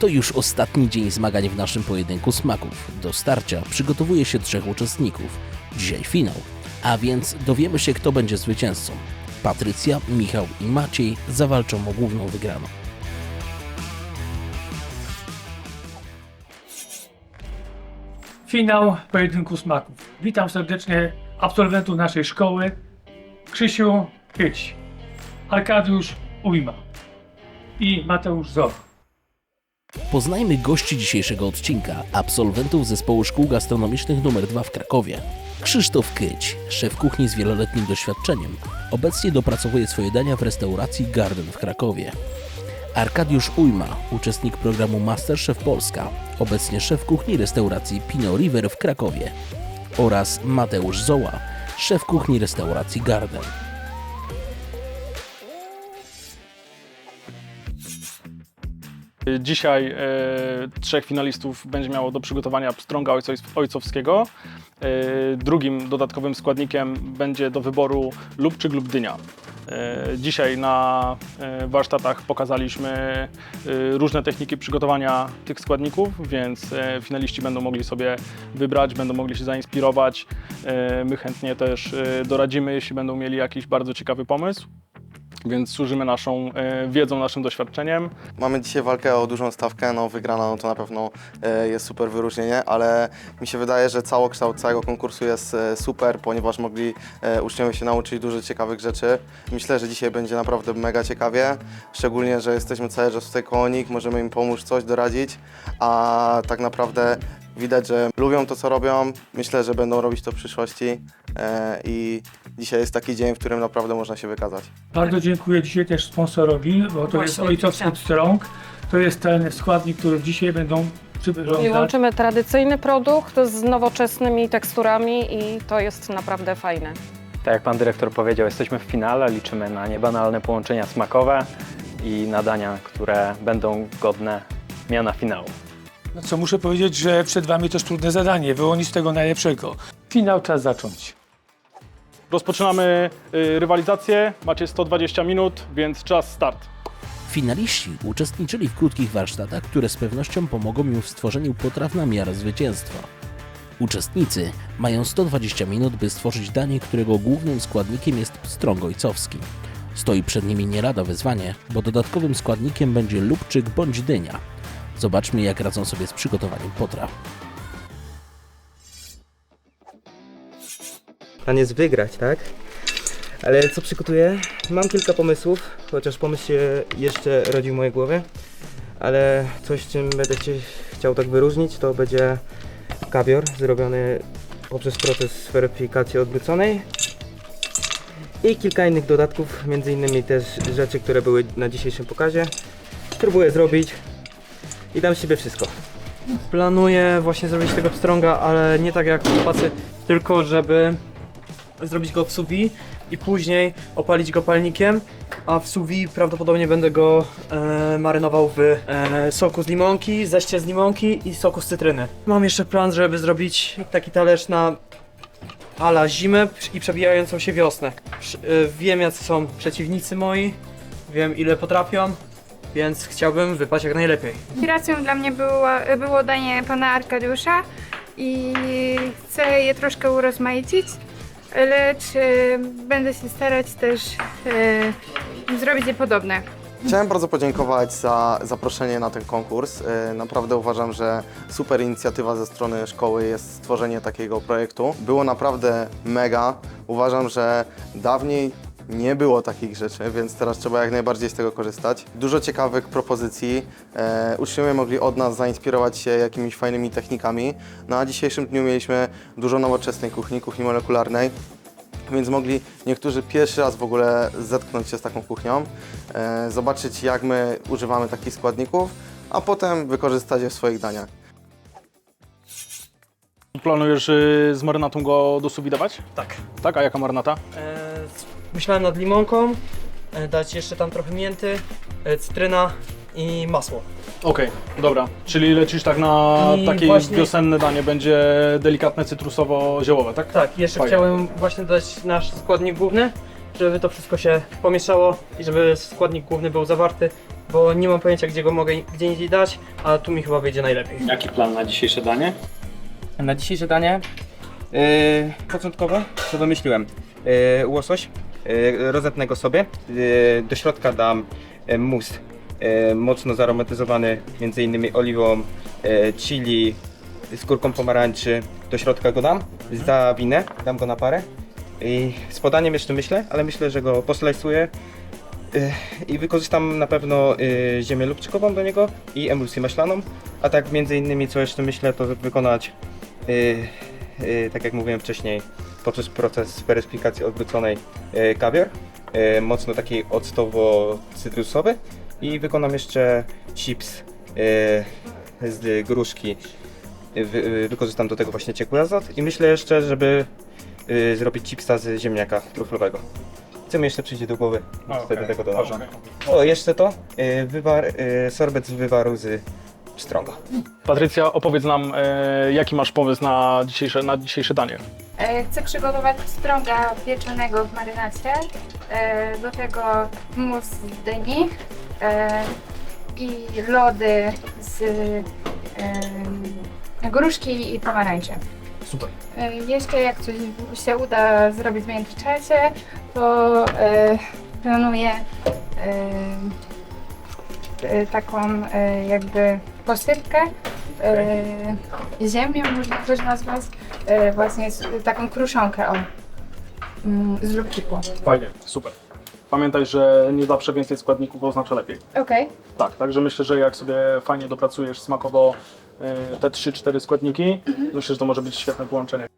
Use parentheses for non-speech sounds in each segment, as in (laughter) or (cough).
To już ostatni dzień zmagań w naszym pojedynku smaków. Do starcia przygotowuje się trzech uczestników. Dzisiaj finał, a więc dowiemy się, kto będzie zwycięzcą. Patrycja, Michał i Maciej zawalczą o główną wygraną. Finał pojedynku smaków. Witam serdecznie absolwentów naszej szkoły. Krzysiu Chyć, Arkadiusz Ujma i Mateusz Zoch. Poznajmy gości dzisiejszego odcinka, absolwentów zespołu szkół gastronomicznych nr 2 w Krakowie. Krzysztof Kyć, szef kuchni z wieloletnim doświadczeniem, obecnie dopracowuje swoje dania w restauracji Garden w Krakowie. Arkadiusz Ujma, uczestnik programu Masterchef Polska, obecnie szef kuchni restauracji Pino River w Krakowie. Oraz Mateusz Zoła, szef kuchni restauracji Garden. Dzisiaj e, trzech finalistów będzie miało do przygotowania pstrąga ojcow- ojcowskiego. E, drugim dodatkowym składnikiem będzie do wyboru lubczyk lub dynia. E, dzisiaj na e, warsztatach pokazaliśmy e, różne techniki przygotowania tych składników, więc e, finaliści będą mogli sobie wybrać, będą mogli się zainspirować. E, My chętnie też e, doradzimy, jeśli będą mieli jakiś bardzo ciekawy pomysł. Więc służymy naszą e, wiedzą, naszym doświadczeniem. Mamy dzisiaj walkę o dużą stawkę, no wygrana no to na pewno e, jest super wyróżnienie, ale mi się wydaje, że całokształt całego konkursu jest e, super, ponieważ mogli e, uczniowie się nauczyć dużo ciekawych rzeczy. Myślę, że dzisiaj będzie naprawdę mega ciekawie, szczególnie, że jesteśmy cały czas tutaj koło nich, możemy im pomóc coś doradzić, a tak naprawdę widać, że lubią to, co robią. Myślę, że będą robić to w przyszłości e, i dzisiaj jest taki dzień, w którym naprawdę można się wykazać. Bardzo dziękuję dzisiaj też sponsorowi, bo to jest Właśnie, ojcowski tak. pstrąg. To jest ten składnik, który dzisiaj będą I przyrządzać. łączymy tradycyjny produkt z nowoczesnymi teksturami i to jest naprawdę fajne. Tak jak pan dyrektor powiedział, jesteśmy w finale, liczymy na niebanalne połączenia smakowe i nadania, które będą godne miana finału. No co, muszę powiedzieć, że przed Wami też trudne zadanie, wyłonić z tego najlepszego. Finał czas zacząć. Rozpoczynamy y, rywalizację. Macie 120 minut, więc czas start. Finaliści uczestniczyli w krótkich warsztatach, które z pewnością pomogą im w stworzeniu potraw na miarę zwycięstwa. Uczestnicy mają 120 minut, by stworzyć danie, którego głównym składnikiem jest pstrąg ojcowski. Stoi przed nimi nie lada wyzwanie, bo dodatkowym składnikiem będzie lubczyk bądź dynia. Zobaczmy, jak radzą sobie z przygotowaniem potraw. plan jest wygrać, tak? Ale co przygotuję? Mam kilka pomysłów, chociaż pomysł się jeszcze rodzi w mojej głowie. Ale coś, czym będę cię chciał tak wyróżnić, to będzie kawior zrobiony poprzez proces weryfikacji odwróconej. I kilka innych dodatków, między innymi też rzeczy, które były na dzisiejszym pokazie. Spróbuję zrobić i dam siebie wszystko. Planuję właśnie zrobić tego pstrąga, ale nie tak jak chłopacy, tylko żeby zrobić go w vide i później opalić go palnikiem, a w vide prawdopodobnie będę go e, marynował w e, soku z limonki, zeście z limonki i soku z cytryny. Mam jeszcze plan, żeby zrobić taki talerz na ala zimę i przebijającą się wiosnę. E, Wiem jacy są przeciwnicy moi, wiem ile potrafią, więc chciałbym wypaść jak najlepiej. Inspiracją dla mnie było, było danie pana Arkadiusza i chcę je troszkę urozmaicić, lecz e, będę się starać też e, zrobić je podobne. Chciałem bardzo podziękować za zaproszenie na ten konkurs. Yy, Naprawdę uważam, że super inicjatywa ze strony szkoły jest stworzenie takiego projektu. Było naprawdę mega. Uważam, że dawniej nie było takich rzeczy, więc teraz trzeba jak najbardziej z tego korzystać. Dużo ciekawych propozycji. E, uczniowie mogli od nas zainspirować się jakimiś fajnymi technikami. No a w dzisiejszym dniu mieliśmy dużo nowoczesnej kuchni, kuchni molekularnej więc mogli niektórzy pierwszy raz w ogóle zetknąć się z taką kuchnią, e, zobaczyć jak my używamy takich składników, a potem wykorzystać je w swoich daniach. Planujesz y, z marynatą go do subi dawać? Tak. Tak, a jaka marynata? E, myślałem nad limonką, e, dać jeszcze tam trochę mięty, e, cytryna i masło. Okej, dobra. Czyli lecisz tak na I takie właśnie- wiosenne danie, będzie delikatne cytrusowo-ziołowe, tak? Tak, jeszcze Fajnie. chciałem właśnie dodać nasz składnik główny, żeby to wszystko się pomieszało i żeby składnik główny był zawarty bo nie mam pojęcia gdzie go mogę gdzie indziej dać, a tu mi chyba wyjdzie najlepiej. Jaki plan na dzisiejsze danie? Na dzisiejsze danie yy, początkowo co wymyśliłem? Yy, łosoś, rozetnę go sobie, yy, do środka dam yy, mus mocno zaromatyzowany między innymi oliwą, chili, skórką pomarańczy, do środka go dam, zawinę, dam go na parę. I z podaniem jeszcze myślę, ale myślę, że go poslajsuję i wykorzystam na pewno ziemię lubczykową do niego i emulsję maślaną, a tak między innymi co jeszcze myślę to wykonać tak jak mówiłem wcześniej, poprzez proces weryfikacji odwróconej yy, kawior, yy, mocno taki octowo-cytrusowy i wykonam jeszcze chips yy, z gruszki. Wy, wykorzystam do tego właśnie ciekły azot i myślę jeszcze, żeby zrobić chipsa z ziemniaka truflowego. Co mi jeszcze przyjdzie do głowy? Wtedy tego dodam. O, jeszcze to, wywar, sorbet z wywaru z pstrąga. Patrycja, opowiedz nam, e, jaki masz pomysł na dzisiejsze, na dzisiejsze danie. E, Chcę przygotować strąga pieczonego w marynacie. E, Do tego mus z dyni e, i lody z e, gruszki i pomarańcze. Super. E, Jeszcze jak coś się uda zrobić w międzyczasie, to e, planuję e, taką e, jakby posypkę e, ziemią, można też nazwać, właśnie taką kruszonkę o, mm, z lubczyku. Fajnie, super. Pamiętaj, że nie zawsze więcej składników oznacza lepiej. Okej. Tak, także myślę, że jak sobie fajnie dopracujesz smakowo te 3-4 składniki, myślę, że to może być świetne połączenie.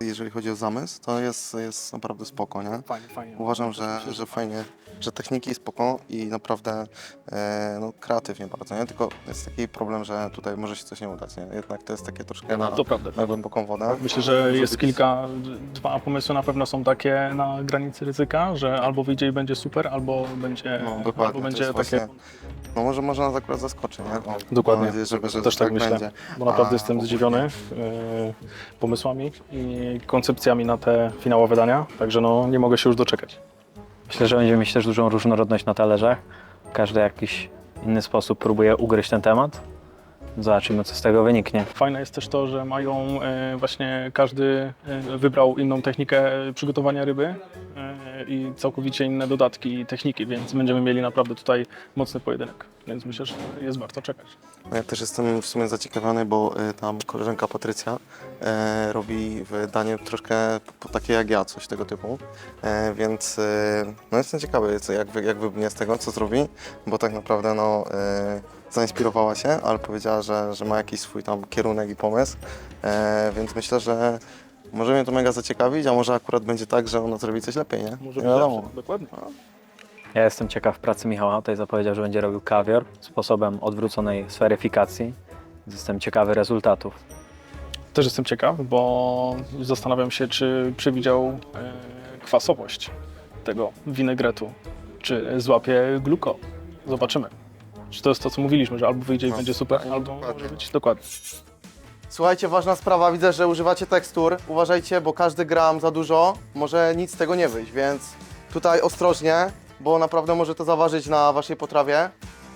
Jeżeli chodzi o zamysł, to jest, jest naprawdę spoko, nie? Fajnie, fajnie. Uważam, że, że fajnie, że techniki spoko i naprawdę e, no, kreatywnie bardzo, nie? Tylko jest taki problem, że tutaj może się coś nie udać, nie? Jednak to jest takie troszkę na, To prawda. na głęboką wodę. Myślę, że jest kilka, dwa pomysły na pewno są takie na granicy ryzyka, że albo wyjdzie i będzie super, albo będzie, No, albo to będzie jest takie... właśnie, no może, może nas akurat zaskoczy, nie? O, Dokładnie. Mam nadzieję, że, że Też tak myślę, będzie. bo naprawdę A, jestem ogólnie- zdziwiony e, pomysłami i koncepcjami na te finałowe dania, także no nie mogę się już doczekać. Myślę, że będziemy mieć też dużą różnorodność na talerzach. Każdy w jakiś inny sposób próbuje ugryźć ten temat. Zobaczymy, co z tego wyniknie. Fajne jest też to, że mają e, właśnie każdy e, wybrał inną technikę przygotowania ryby e, i całkowicie inne dodatki i techniki, więc będziemy mieli naprawdę tutaj mocny pojedynek. Więc myślę, że jest warto czekać. No ja też jestem w sumie zaciekawiony, bo y, tam koleżanka Patrycja e, robi w danie troszkę takie jak ja, coś tego typu. E, więc y, no jestem ciekawy, co, jak, wy- jak wybrnie z tego, co zrobi, bo tak naprawdę no, e, zainspirowała się, ale powiedziała, że, że ma jakiś swój tam kierunek i pomysł. E, więc myślę, że może mnie to mega zaciekawić, a może akurat będzie tak, że ona zrobi coś lepiej, nie? Może nie być lepsze, dokładnie. Ja jestem ciekaw pracy Michała. Tutaj zapowiedział, że będzie robił kawior sposobem odwróconej sferyfikacji. Jestem ciekawy rezultatów. Też jestem ciekaw, bo zastanawiam się, czy przewidział e, kwasowość tego winegretu, czy złapie gluko. Zobaczymy. Czy to jest to, co mówiliśmy, że albo wyjdzie i No, będzie super, albo dokładnie. może być dokładnie. Słuchajcie, ważna sprawa, widzę, że używacie tekstur. Uważajcie, bo każdy gram za dużo, może nic z tego nie wyjść, więc tutaj ostrożnie, bo naprawdę może to zaważyć na waszej potrawie,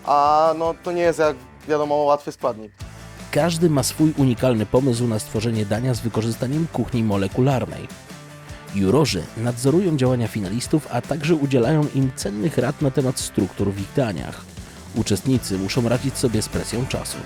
a no to nie jest jak wiadomo łatwy składnik. Każdy ma swój unikalny pomysł na stworzenie dania z wykorzystaniem kuchni molekularnej. Jurorzy nadzorują działania finalistów, a także udzielają im cennych rad na temat struktur w ich daniach. Uczestnicy muszą radzić sobie z presją czasu.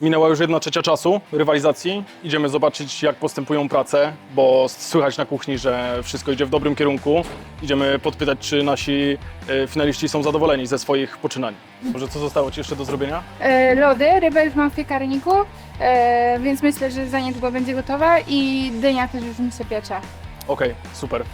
Minęła już jedna trzecia czasu rywalizacji. Idziemy zobaczyć, jak postępują prace, bo słychać na kuchni, że wszystko idzie w dobrym kierunku. Idziemy podpytać, czy nasi e, finaliści są zadowoleni ze swoich poczynań. Może co zostało Ci jeszcze do zrobienia? E, Lody, rybę już mam w piekarniku, e, więc myślę, że za niedługo będzie gotowa i dynia też już mi się piecze. Okej, super.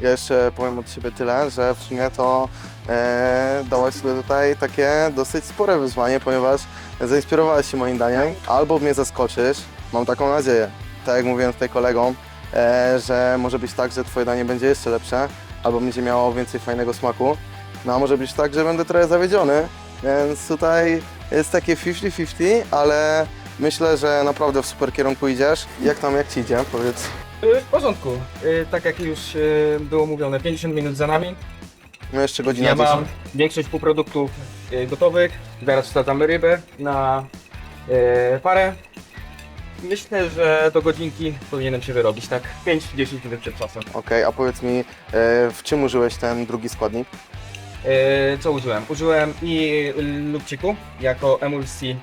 Ja jeszcze powiem od siebie tyle, że w sumie to e, dałaś sobie tutaj takie dosyć spore wyzwanie, ponieważ zainspirowałaś się moim daniem, albo mnie zaskoczysz, mam taką nadzieję, tak jak mówiłem tutaj kolegom, e, że może być tak, że twoje danie będzie jeszcze lepsze, albo będzie miało więcej fajnego smaku, no a może być tak, że będę trochę zawiedziony, więc tutaj jest takie 50-50, ale Myślę, że naprawdę w super kierunku idziesz. Jak tam, jak ci idzie? Powiedz. Y, W porządku. Y, Tak jak już y, było mówione, 50 minut za nami. No jeszcze godzina Ja 10. mam większość półproduktów y, gotowych. Zaraz wsadzamy rybę na y, parę. Myślę, że do godzinki powinienem się wyrobić, tak 5-10 minut przed czasem. Okej, a powiedz mi, e, w czym użyłeś ten drugi składnik? Y, Co użyłem? Użyłem i lubciku jako emulsji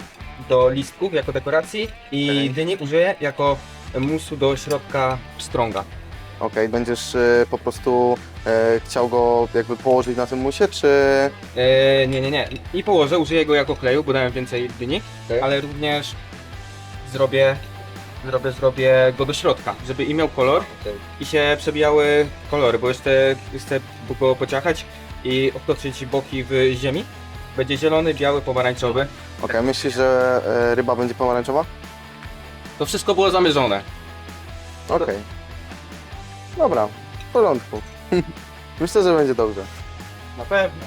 do listków, jako dekoracji i Okej. dyni użyję jako musu do środka pstrąga. Okej, będziesz e, po prostu e, chciał go jakby położyć na tym musie, czy... E, nie, nie, nie. I położę, użyję go jako kleju, bo dałem więcej dyni, Okej. ale również zrobię, zrobię, zrobię go do środka, żeby i miał kolor i się przebijały kolory, bo jeszcze chcę go pociachać i obtoczyć boki w ziemi. Będzie zielony, biały, pomarańczowy. Okej, myślisz, że e, ryba będzie pomarańczowa? To wszystko było zamierzone. Okej. Dobra, w porządku. (laughs) Myślę, że będzie dobrze. Na pewno.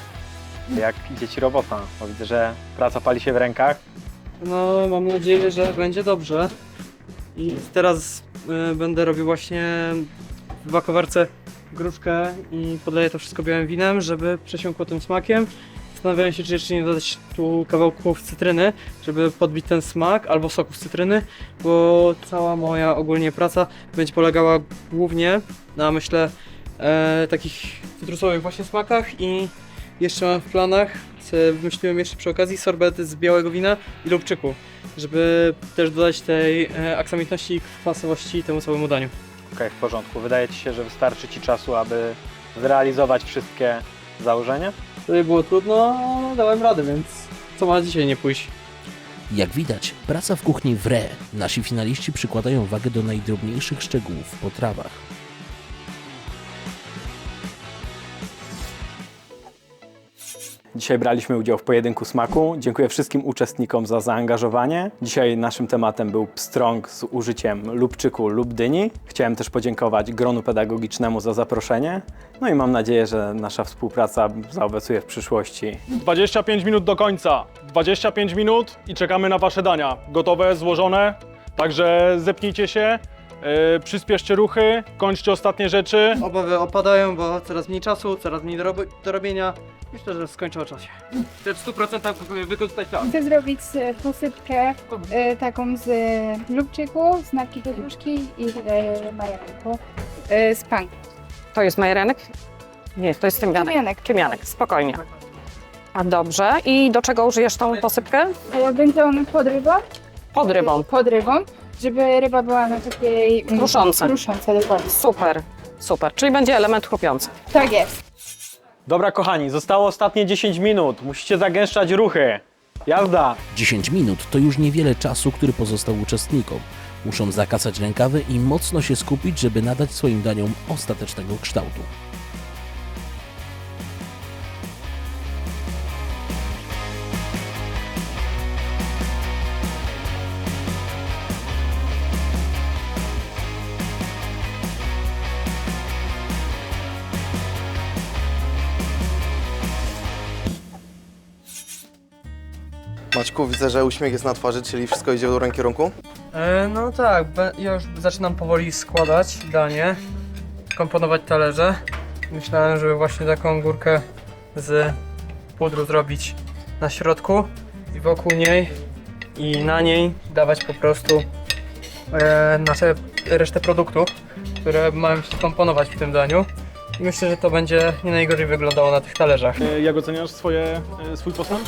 Jak idzie Ci robota? Bo widzę, że praca pali się w rękach. No, mam nadzieję, że będzie dobrze. I teraz y, będę robił właśnie w bakowarce gruszkę i podleję to wszystko białym winem, żeby przesiąkło tym smakiem. Zastanawiałem się, czy jeszcze nie dodać tu kawałków cytryny, żeby podbić ten smak, albo soku z cytryny, bo cała moja ogólnie praca będzie polegała głównie na, myślę, e, takich cytrusowych właśnie smakach i jeszcze mam w planach, wymyśliłem jeszcze przy okazji, sorbet z białego wina i lubczyku, żeby też dodać tej e, aksamitności i kwasowości temu całemu daniu. Okej, w porządku. Wydaje Ci się, że wystarczy Ci czasu, aby zrealizować wszystkie założenia? Wtedy było trudno, no dałem radę, więc co ma dzisiaj nie pójść? Jak widać, praca w kuchni wre. Nasi finaliści przykładają wagę do najdrobniejszych szczegółów w potrawach. Dzisiaj braliśmy udział w pojedynku smaku. Dziękuję wszystkim uczestnikom za zaangażowanie. Dzisiaj naszym tematem był pstrąg z użyciem lubczyku lub dyni. Chciałem też podziękować gronu pedagogicznemu za zaproszenie. No i mam nadzieję, że nasza współpraca zaowocuje w przyszłości. 25 minut do końca. 25 minut i czekamy na Wasze dania. Gotowe, złożone. Także zepnijcie się, yy, przyspieszcie ruchy, kończcie ostatnie rzeczy. Obawy opadają, bo coraz mniej czasu, coraz mniej do, rob- do robienia. Myślę, że skończę o czasie. Chcę w 100% wykorzystać czas. Chcę zrobić e, posypkę e, taką z e, lubczyku, z natki gruszki i e, majaku e, z panku. To jest majerenek? Nie, to jest tymianek. Tymianek. Tymianek, spokojnie. A dobrze. I do czego użyjesz tą posypkę? E, Będzie on pod rybą. Pod rybą. Pod rybą, żeby ryba była na takiej... mm, Krusząca. Krusząca, dokładnie. Super, super. Czyli będzie element chrupiący. Tak jest. Dobra, kochani, zostało ostatnie 10 minut. Musicie zagęszczać ruchy. Jazda! 10 minut to już niewiele czasu, który pozostał uczestnikom. Muszą zakasać rękawy i mocno się skupić, żeby nadać swoim daniom ostatecznego kształtu. Maćku, widzę, że uśmiech jest na twarzy, czyli wszystko idzie w dobrym kierunku. E, no tak, be- ja już zaczynam powoli składać danie, komponować talerze. Myślałem, żeby właśnie taką górkę z pudru zrobić na środku i wokół niej i na niej dawać po prostu e, nasze resztę produktów, które mają się komponować w tym daniu. Myślę, że to będzie nie najgorzej wyglądało na tych talerzach. Yy, Jak oceniasz swoje, yy, swój postęp?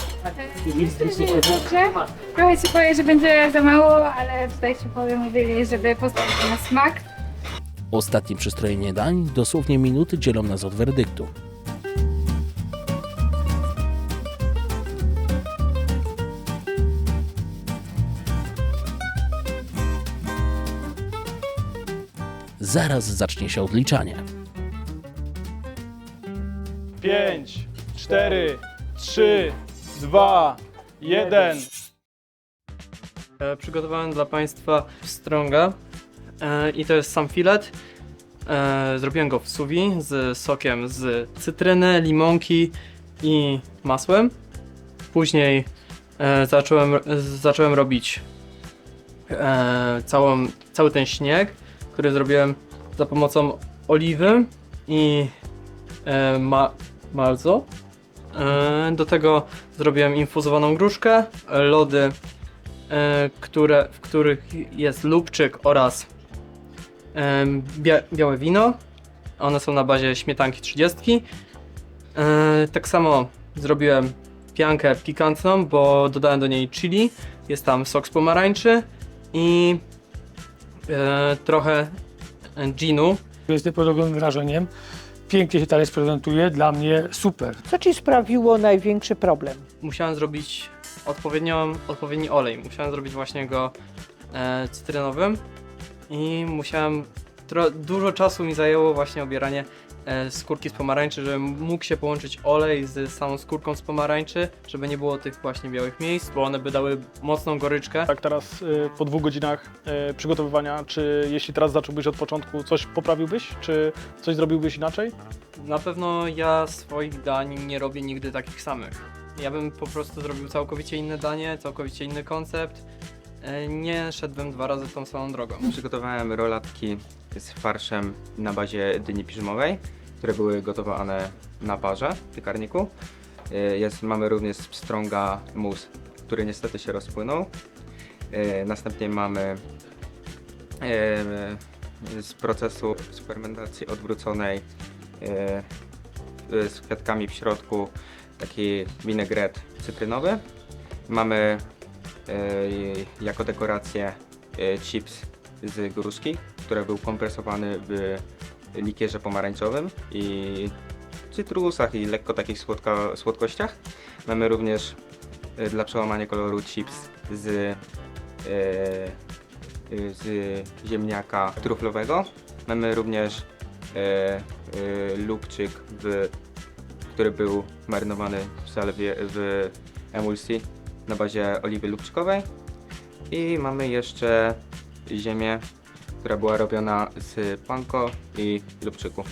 Myślę, że jest dobrze. Trochę się boję, że będzie za mało, ale tutaj się powiem, mówili, żeby postawić na smak. Ostatnie przystrojenie dań, dosłownie minuty dzielą nas od werdyktu. Zaraz zacznie się odliczanie. 5, 4, 3, 2, 1. E, przygotowałem dla Państwa pstrąga e, i to jest sam filet. E, zrobiłem go w suwi z sokiem z cytryny, limonki i masłem. Później e, zacząłem, zacząłem robić całą, cały ten śnieg, który zrobiłem za pomocą oliwy i e, malzo. E, do tego zrobiłem infuzowaną gruszkę, lody, e, które, w których jest lubczyk oraz e, bia, białe wino. One są na bazie śmietanki 30. E, tak samo zrobiłem piankę pikantną, bo dodałem do niej chili. Jest tam sok z pomarańczy i trochę ginu. Jestem pod ogromnym wrażeniem. Pięknie się talerz prezentuje, dla mnie super. Co ci sprawiło największy problem? Musiałem zrobić odpowiednią, odpowiedni olej. Musiałem zrobić właśnie go e, cytrynowym i musiałem tro, dużo czasu mi zajęło właśnie obieranie skórki z pomarańczy, żeby mógł się połączyć olej z samą skórką z pomarańczy, żeby nie było tych właśnie białych miejsc, bo one by dały mocną goryczkę. Tak teraz y, po dwóch godzinach y, przygotowywania, czy jeśli teraz zacząłbyś od początku, coś poprawiłbyś, czy coś zrobiłbyś inaczej? Na pewno ja swoich dań nie robię nigdy takich samych. Ja bym po prostu zrobił całkowicie inne danie, całkowicie inny koncept. E, Nie szedłbym dwa razy tą samą drogą. Przygotowałem rolatki z farszem na bazie dyni piżmowej, które były gotowane na parze w piekarniku. Y, Jest, mamy również z pstrąga mus, który niestety się rozpłynął. Y, Następnie mamy y, z procesu fermentacji odwróconej z kwiatkami w środku taki winegret cytrynowy. Mamy jako dekorację y, chips z gruszki, który był kompresowany w likierze pomarańczowym i cytrusach i lekko takich słodko, słodkościach. Mamy również y, dla przełamania koloru chips z, z ziemniaka truflowego. Mamy również lubczyk, w, który był marynowany w zalewie w emulsji na bazie oliwy lubczykowej. I mamy jeszcze ziemię, która była robiona z panko i lubczyku.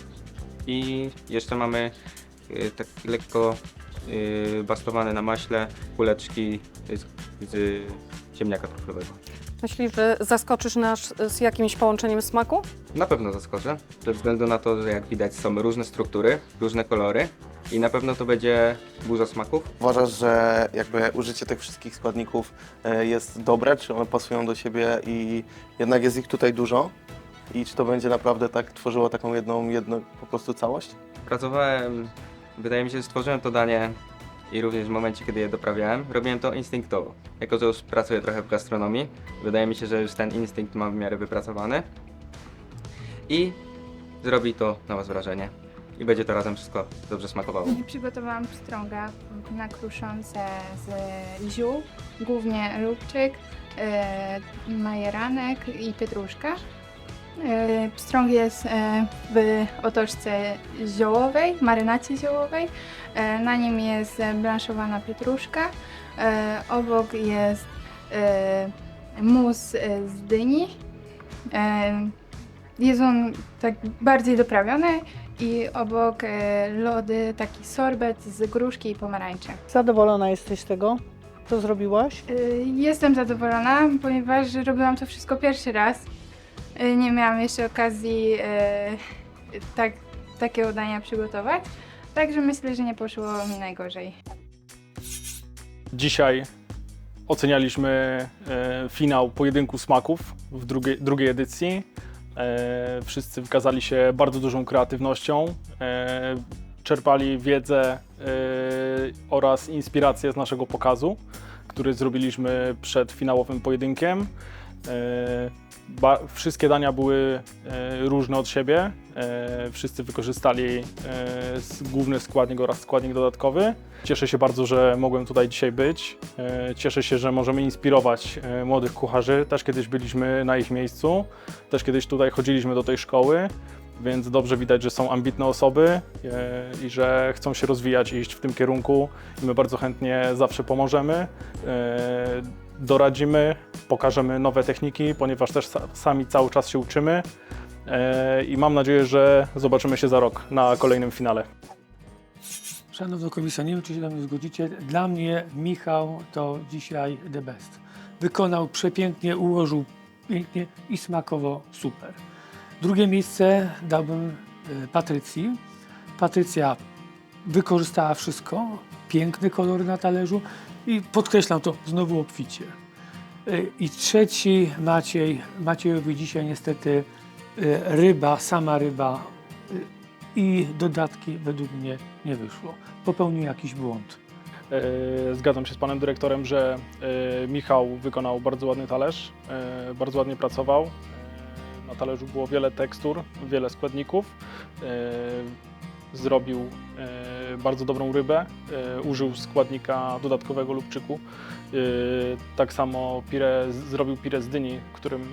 I jeszcze mamy y, tak lekko y, bastowane na maśle kuleczki z, z ziemniaka truflowego. Myślisz, że zaskoczysz nas z jakimś połączeniem smaku? Na pewno zaskoczę, ze względu na to, że jak widać są różne struktury, różne kolory i na pewno to będzie burza smaków. Uważasz, że jakby użycie tych wszystkich składników e, jest dobre, czy one pasują do siebie i jednak jest ich tutaj dużo? I czy to będzie naprawdę tak tworzyło taką jedną, jedną po prostu całość? Pracowałem, wydaje mi się, że stworzyłem to danie i również w momencie, kiedy je doprawiałem, robiłem to instynktowo. Jako, że już pracuję trochę w gastronomii, wydaje mi się, że już ten instynkt mam w miarę wypracowany i zrobi to na Was wrażenie. I będzie to razem wszystko dobrze smakowało. Przygotowałam pstrąga na kruszące z ziół, głównie lubczyk, e, majeranek i pietruszka. E, Pstrąg jest e, w otoczce ziołowej, marynacie ziołowej. Na nim jest blanszowana pietruszka. Obok jest mus z dyni. Jest on tak bardziej doprawiony i obok e, lody taki sorbet z gruszki i pomarańczy. Zadowolona jesteś z tego, co zrobiłaś? Y, Jestem zadowolona, ponieważ robiłam to wszystko pierwszy raz. Y, Nie miałam jeszcze okazji y, tak, takiego dania przygotować, także myślę, że nie poszło mi najgorzej. Dzisiaj ocenialiśmy e, finał pojedynku smaków w drugiej, drugiej edycji. E, wszyscy wykazali się bardzo dużą kreatywnością, e, czerpali wiedzę e, oraz inspirację z naszego pokazu, który zrobiliśmy przed finałowym pojedynkiem. E, wszystkie dania były e, różne od siebie. E, wszyscy wykorzystali główny składnik oraz składnik dodatkowy. Cieszę się bardzo, że mogłem tutaj dzisiaj być. Cieszę się, że możemy inspirować młodych kucharzy. Też kiedyś byliśmy na ich miejscu, też kiedyś tutaj chodziliśmy do tej szkoły, więc dobrze widać, że są ambitne osoby i że chcą się rozwijać i iść w tym kierunku. I my bardzo chętnie zawsze pomożemy, doradzimy, pokażemy nowe techniki, ponieważ też sa- sami cały czas się uczymy. E, I mam nadzieję, że zobaczymy się za rok na kolejnym finale. Szanowna komisja, nie wiem, czy się na mnie zgodzicie. Dla mnie Michał to dzisiaj the best. wykonał przepięknie, ułożył pięknie i smakowo super. Drugie miejsce dałbym e, Patrycji. Patrycja wykorzystała wszystko, piękny kolor na talerzu i podkreślam to znowu obficie. Y, I trzeci Maciej. Maciejowi dzisiaj niestety y, ryba, sama ryba y, i dodatki według mnie nie wyszło. Popełnił jakiś błąd. E, Zgadzam się z panem dyrektorem, że e, Michał wykonał bardzo ładny talerz, e, bardzo ładnie pracował. E, Na talerzu było wiele tekstur, wiele składników. Zrobił e, bardzo dobrą rybę, e, użył składnika dodatkowego lubczyku. E, Tak samo pire, zrobił pire z dyni, którym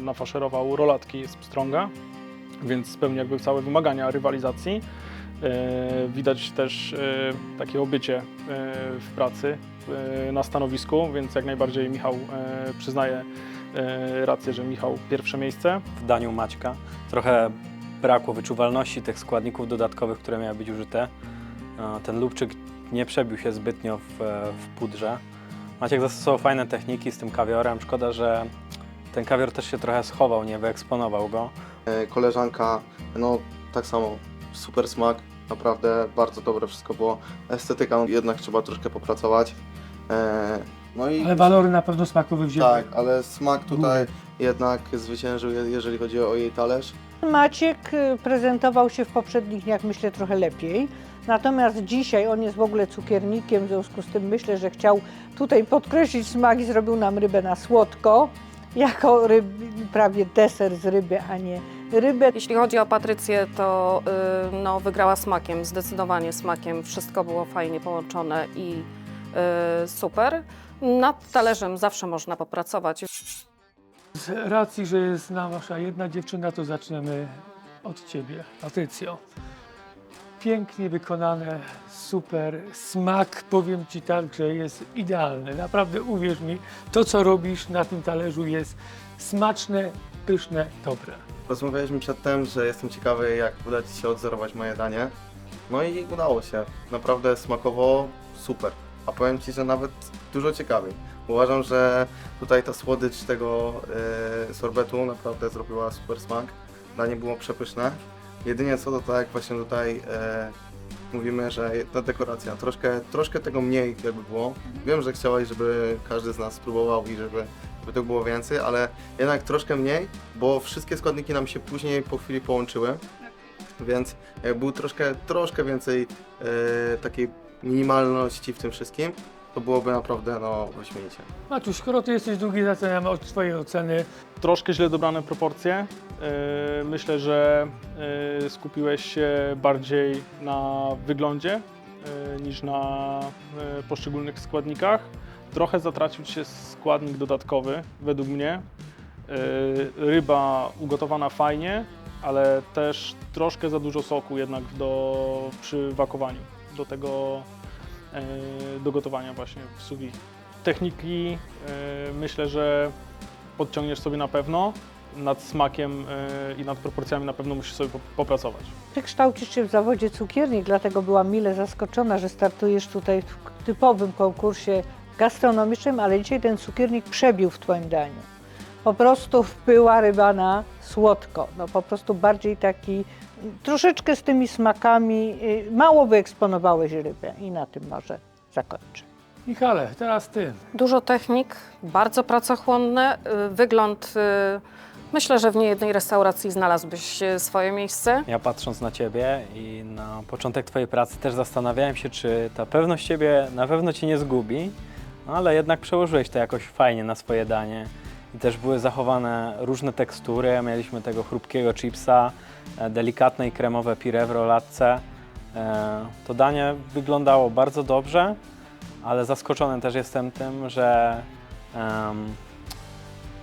nafaszerował rolatki z pstrąga, więc spełnił jakby całe wymagania rywalizacji. Widać też takie obycie w pracy na stanowisku, więc jak najbardziej Michał przyznaje rację, że Michał pierwsze miejsce. w daniu Maćka. Trochę brakło wyczuwalności tych składników dodatkowych, które miały być użyte. E, Ten lubczyk nie przebił się zbytnio w, e, w pudrze. Maciek zastosował fajne techniki z tym kawiorem. Szkoda, że ten kawior też się trochę schował, nie wyeksponował go. E, Koleżanka, no tak samo, super smak, naprawdę bardzo dobre wszystko było. Estetyka, no, jednak trzeba troszkę popracować. E, No i Ale walory na pewno smakowe wzięły. tak, ale smak tutaj jednak zwyciężył, je- jeżeli chodzi o jej talerz. Maciek y, prezentował się w poprzednich dniach, myślę, trochę lepiej. Natomiast dzisiaj on jest w ogóle cukiernikiem, w związku z tym myślę, że chciał tutaj podkreślić smak i zrobił nam rybę na słodko, jako ryb, prawie deser z ryby, a nie rybę. Jeśli chodzi o Patrycję, to y, no, wygrała smakiem, zdecydowanie smakiem. Wszystko było fajnie połączone i y, super. Nad talerzem zawsze można popracować. Racji, że jest nasza jedna dziewczyna, to zaczniemy od Ciebie, Patrycjo. Pięknie wykonane, super. Smak, powiem Ci tak, że jest idealny. Naprawdę uwierz mi, to co robisz na tym talerzu jest smaczne, pyszne, dobre. Rozmawialiśmy przedtem, że jestem ciekawy, jak uda Ci się odzorować moje danie. No i udało się. Naprawdę smakowo super. A powiem Ci, że nawet dużo ciekawiej. Uważam, że tutaj ta słodycz tego e, sorbetu naprawdę zrobiła super smak. Danie było przepyszne. Jedynie co to tak właśnie tutaj e, mówimy, że ta dekoracja, troszkę, troszkę tego mniej jakby było. Wiem, że chciałeś, żeby każdy z nas spróbował i żeby, żeby tego było więcej, ale jednak troszkę mniej, bo wszystkie składniki nam się później po chwili połączyły. Więc jak był troszkę, troszkę więcej e, takiej minimalności w tym wszystkim, to byłoby naprawdę no wyśmienicie. Maciuś, skoro Ty jesteś drugi, zaczynamy od Twojej oceny. Troszkę źle dobrane proporcje. E, Myślę, że e, skupiłeś się bardziej na wyglądzie e, niż na poszczególnych składnikach. Trochę zatracił się składnik dodatkowy, według mnie. Ryba ugotowana fajnie, ale też troszkę za dużo soku jednak do, przy wakowaniu do tego do gotowania właśnie w sous. Techniki e, myślę, że podciągniesz sobie na pewno. Nad smakiem e, i nad proporcjami na pewno musisz sobie po- popracować. Ty kształcisz się w zawodzie cukiernik, dlatego byłam mile zaskoczona, że startujesz tutaj w typowym konkursie gastronomicznym, ale dzisiaj ten cukiernik przebił w Twoim daniu. Po prostu była ryba na słodko, no po prostu bardziej taki, troszeczkę z tymi smakami, y, mało wyeksponowałeś rybę i na tym może zakończę. Michale, teraz Ty. Dużo technik, bardzo pracochłonne. y, Wygląd, y, myślę, że w niejednej restauracji znalazłbyś y, swoje miejsce. Ja patrząc na Ciebie i na początek Twojej pracy też zastanawiałem się, czy ta pewność Ciebie na pewno Cię nie zgubi, no ale jednak przełożyłeś to jakoś fajnie na swoje danie. Też były zachowane różne tekstury. Mieliśmy tego chrupkiego chipsa, e, delikatne i kremowe pire w rolatce. E, To danie wyglądało bardzo dobrze, ale zaskoczony też jestem tym, że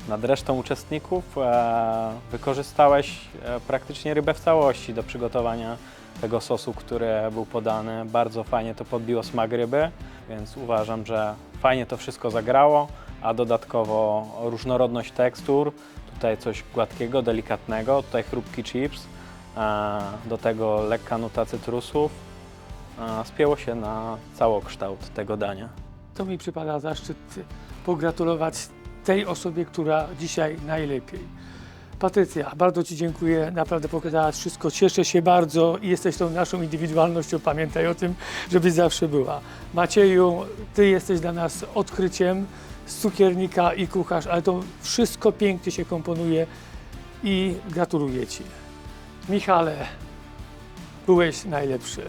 nad resztą uczestników e, wykorzystałeś praktycznie rybę w całości do przygotowania tego sosu, który był podany. Bardzo fajnie to podbiło smak ryby, więc uważam, że fajnie to wszystko zagrało, a dodatkowo różnorodność tekstur, tutaj coś gładkiego, delikatnego, tutaj chrupki chips, e, do tego lekka nuta cytrusów. E, Spięło się na całokształt tego dania. To mi przypada zaszczyt pogratulować tej osobie, która dzisiaj najlepiej. Patrycja, bardzo Ci dziękuję, naprawdę pokazałaś wszystko, cieszę się bardzo i jesteś tą naszą indywidualnością, pamiętaj o tym, żebyś zawsze była. Macieju, Ty jesteś dla nas odkryciem z cukiernika i kucharz, ale to wszystko pięknie się komponuje i gratuluję Ci. Michale, byłeś najlepszy.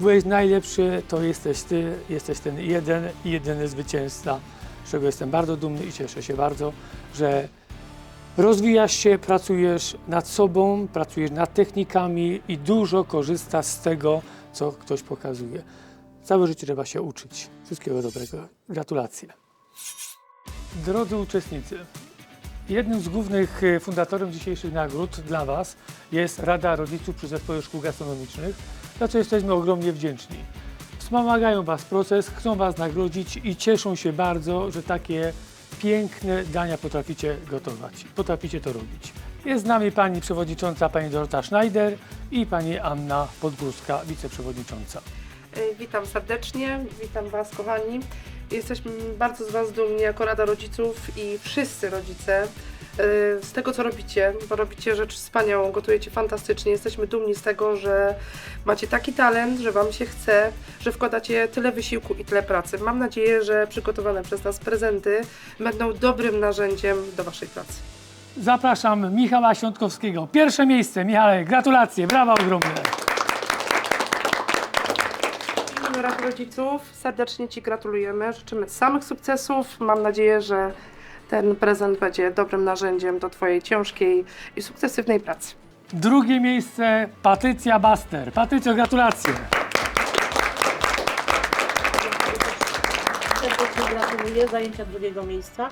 Byłeś najlepszy, to jesteś Ty, jesteś ten jeden i jedyny zwycięzca, z czego jestem bardzo dumny i cieszę się bardzo, że rozwijasz się, pracujesz nad sobą, pracujesz nad technikami i dużo korzystasz z tego, co ktoś pokazuje. Całe życie trzeba się uczyć. Wszystkiego dobrego. Gratulacje. Drodzy uczestnicy, jednym z głównych e, fundatorów dzisiejszych nagród dla Was jest Rada Rodziców przy Zespole Szkół Gastronomicznych, za co jesteśmy ogromnie wdzięczni. Wspomagają Was proces, chcą Was nagrodzić i cieszą się bardzo, że takie piękne dania potraficie gotować. Potraficie to robić. Jest z nami Pani Przewodnicząca, Pani Dorota Schneider i Pani Anna Podgórska, Wiceprzewodnicząca. E, Witam serdecznie, witam Was kochani. Jesteśmy bardzo z Was dumni jako Rada Rodziców i wszyscy rodzice e, z tego co robicie, bo robicie rzecz wspaniałą, gotujecie fantastycznie. Jesteśmy dumni z tego, że macie taki talent, że Wam się chce, że wkładacie tyle wysiłku i tyle pracy. Mam nadzieję, że przygotowane przez nas prezenty będą dobrym narzędziem do Waszej pracy. Zapraszam Michała Świątkowskiego. Pierwsze miejsce. Michale, gratulacje, brawa ogromne. W imieniu Rady Rodziców serdecznie Ci gratulujemy, życzymy samych sukcesów. Mam nadzieję, że ten prezent będzie dobrym narzędziem do Twojej ciężkiej i sukcesywnej pracy. Drugie miejsce Patrycja Baster. Patrycjo, gratulacje. Serdecznie gratuluję zajęcia drugiego miejsca.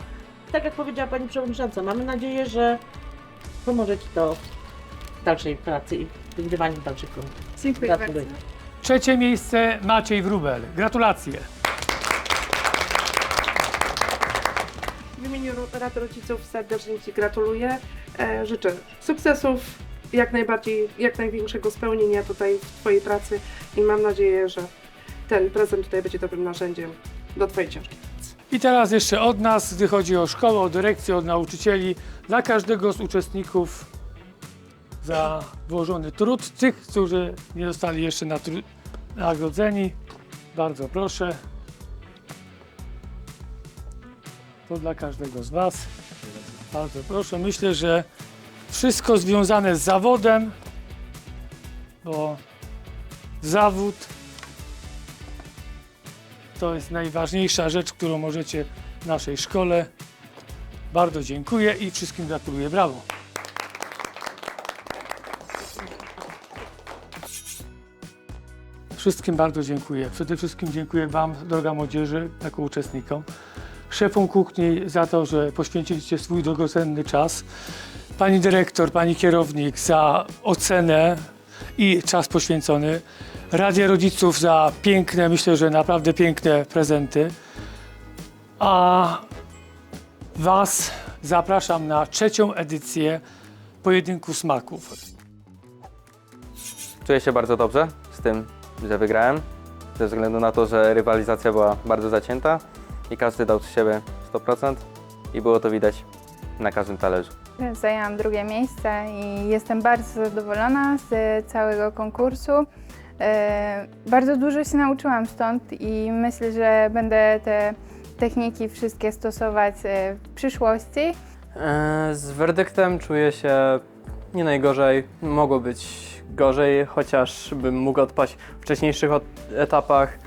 Tak jak powiedziała Pani Przewodnicząca, mamy nadzieję, że pomoże Ci to w dalszej pracy i wygrywaniu dalszych konkursów. Dziękuję Gratuluję. Trzecie miejsce Maciej Wrubel. Gratulacje. W imieniu Rady Rodziców serdecznie Ci gratuluję. E, życzę sukcesów, jak najbardziej, jak największego spełnienia tutaj w Twojej pracy i mam nadzieję, że ten prezent tutaj będzie dobrym narzędziem do Twojej ciężkiej pracy. I teraz jeszcze od nas, gdy chodzi o szkołę, o dyrekcję, od nauczycieli, dla każdego z uczestników za włożony trud. Tych, którzy nie zostali jeszcze nagrodzeni, bardzo proszę. To dla każdego z Was. Bardzo proszę. Myślę, że wszystko związane z zawodem, bo zawód to jest najważniejsza rzecz, którą możecie w naszej szkole. Bardzo dziękuję i wszystkim gratuluję. Brawo. Wszystkim bardzo dziękuję. Przede wszystkim dziękuję Wam, droga młodzieży, jako uczestnikom. Szefom kuchni za to, że poświęciliście swój drogocenny czas. Pani dyrektor, pani kierownik za ocenę i czas poświęcony. Radzie Rodziców za piękne, myślę, że naprawdę piękne prezenty. A Was zapraszam na trzecią edycję Pojedynku Smaków. Czuję się bardzo dobrze z tym, że wygrałem, ze względu na to, że rywalizacja była bardzo zacięta i każdy dał z siebie 100% i było to widać na każdym talerzu. Zajęłam drugie miejsce i jestem bardzo zadowolona z całego konkursu. E, Bardzo dużo się nauczyłam stąd i myślę, że będę te techniki wszystkie stosować e, w przyszłości. E, Z werdyktem czuję się nie najgorzej. Mogło być gorzej, chociaż bym mógł odpaść w wcześniejszych etapach.